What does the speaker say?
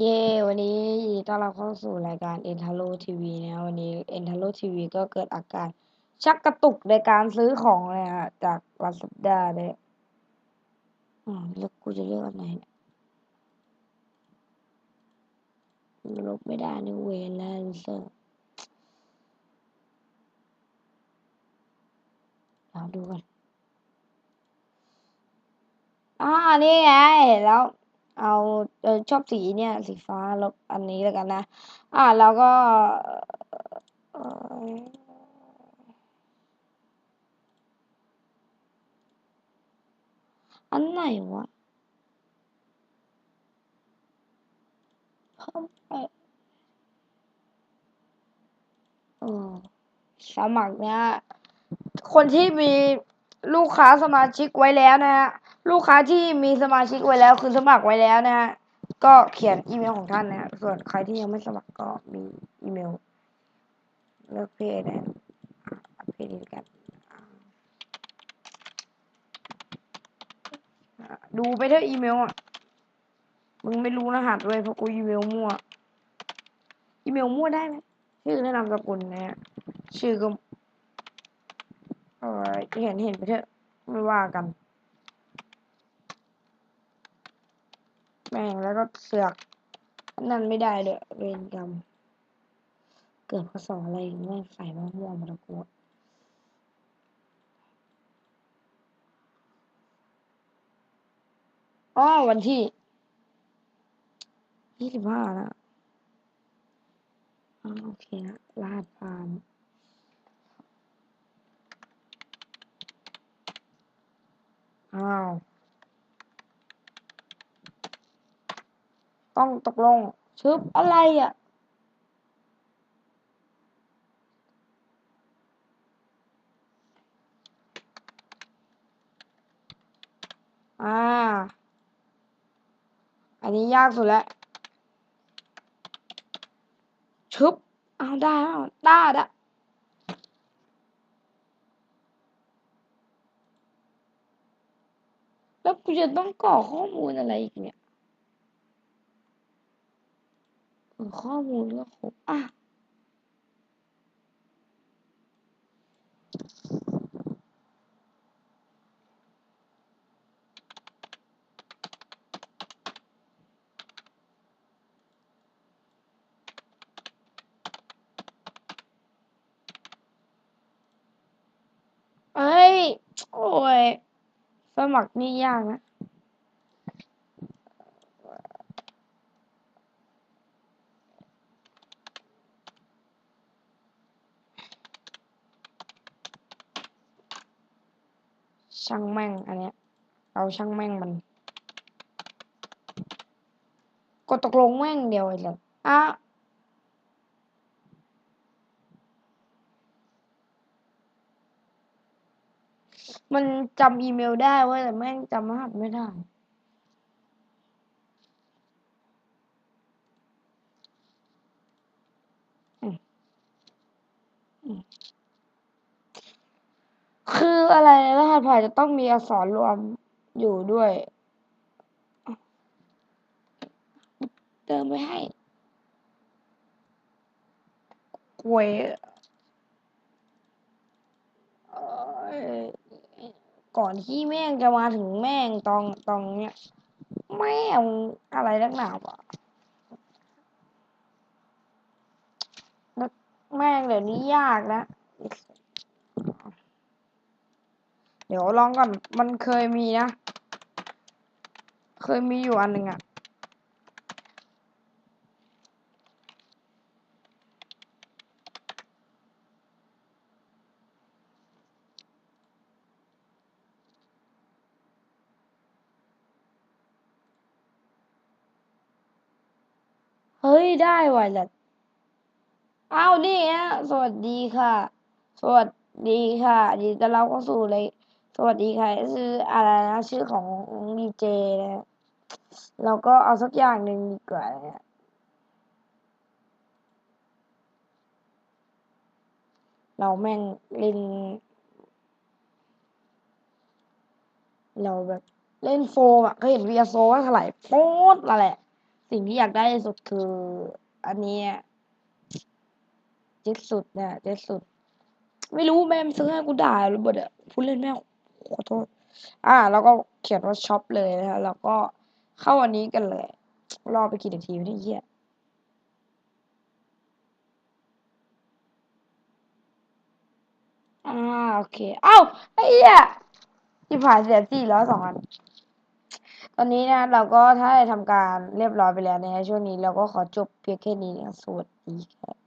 เย้ วันนี้ยินดีต้อนรับเข้าสู่รายการ e n t a r o TV นะวันนี้ e n t a r o TV ก็เกิดอาการชักกระตุกในการซื้อของเลยฮะจากลาซาด้าเนี่ยอืมเลือกกูจะเลือกอันไหนเนี่ยลบไม่ได้นี่เวรแล้วเซอร์เราดูกันอ่านี่ไงแล้ว เอาเออชอบสีเนี่ย สีฟ้าลบอันนี้แล้วกันนะ อ่าแล้วก็อันไหนวะเพิ่มไปเออสมัครเนี่ยคนที่มีลูกค้าสมาชิกไว้แล้วนะฮะ ลูกค้าที่มีสมาชิกไว้แล้ว คือสมัครไว้แล้วนะฮะก็เขียนอีเมลของท่านนะฮะส่วนใครที่ยังไม่สมัครก็มีอีเมลเลือกเพจนะเพจนี้แล้วกันอะดูไปเถอะอีเมลอะมึงไม่รู้รหัสด้วยเพราะกูอีเมลมั่ว อีเมลมั่วได้ไหมชื่อและนามสกุลนะฮะชื่อก็เห็นเห็นไปเถอะไม่ว่ากัน แม่งแล้วก็เสือก นั่นไม่ได้เด้อเวรกรรมเกิดพศอสอบอะไรแม่งใส่มะม่วงมาตะกูอ๋อวันที่ยี่สิบห้านะอ๋อโอเคนะรหัสผ่านอ้าว ต้องตกลงชึบอะไรอะ อ่า อันนี้ยากสุดแล้วชึบเอาได้แล้วได้ละแล้วกูจะต้องกรอกข้อมูลอะไรอีกเนี่ยเอข้อมูลก็ครบอะเอ้ย โอ้ย สมัครนี่ยากนะ ช่างแม่งอันเนี้ย เอาช่างแม่งมัน กดตกลงแม่งเดียวเลยอะมันจำอีเมลได้เว้ยแต่แม่งจำรหัสไม่ได้ อืมอืมคื ออะไรรหัสผ่านจะต้องมีอักษรรวมอยู่ด้วย เติมไปให้กวยเอ่อก่อนที่แม่งจะมาถึงแม่งตองตองเนี้ยแม่งอะไรนักหนาวะแล้วแม่งเดี๋ยวนี้ยากนะ เดี๋ยวลองก่อน มันเคยมีนะ เคยมีอยู่อันหนึ่งอะเฮ้ย ได้ว่ะแหละอ้าวนี่ฮะสวัสดีค่ะ สวัสดีค่ะยินดีต้อนรับเข้าสู่เลย สวัสดีค่ะชื่ออะไรนะชื่อของดีเจนะเราก็เอาสักอย่างหนึ่งดีกว่านะเราแม่งเล่น เราแบบเล่นโฟมอะเคยเห็นวีอาโซว่าถลายโป๊ดมาแหละ สิ่งที่อยากได้ที่สุดคือ อันนี้เจ็ดสุดนะเจ็ดสุด ไม่รู้แม่มันซื้อให้กูด่าหรือเปล่าพูดเล่นแม่ ขอโทษ อ่า แล้วก็เขียนว่าช็อปเลยนะฮะแล้วก็เข้าอันนี้กันเลย รอไปกี่นาทีไม่ได้เหี้ยอ่าโอเค เอ้าไอ้เหี้ยที่ผ่านเสียสี่ร้อยสองอันตอนนี้นะเราก็ถ้าได้ทำการเรียบร้อยไปแล้วนะฮะช่วงนี้เราก็ขอจบเพียงแค่นี้นะสวัสดีครับ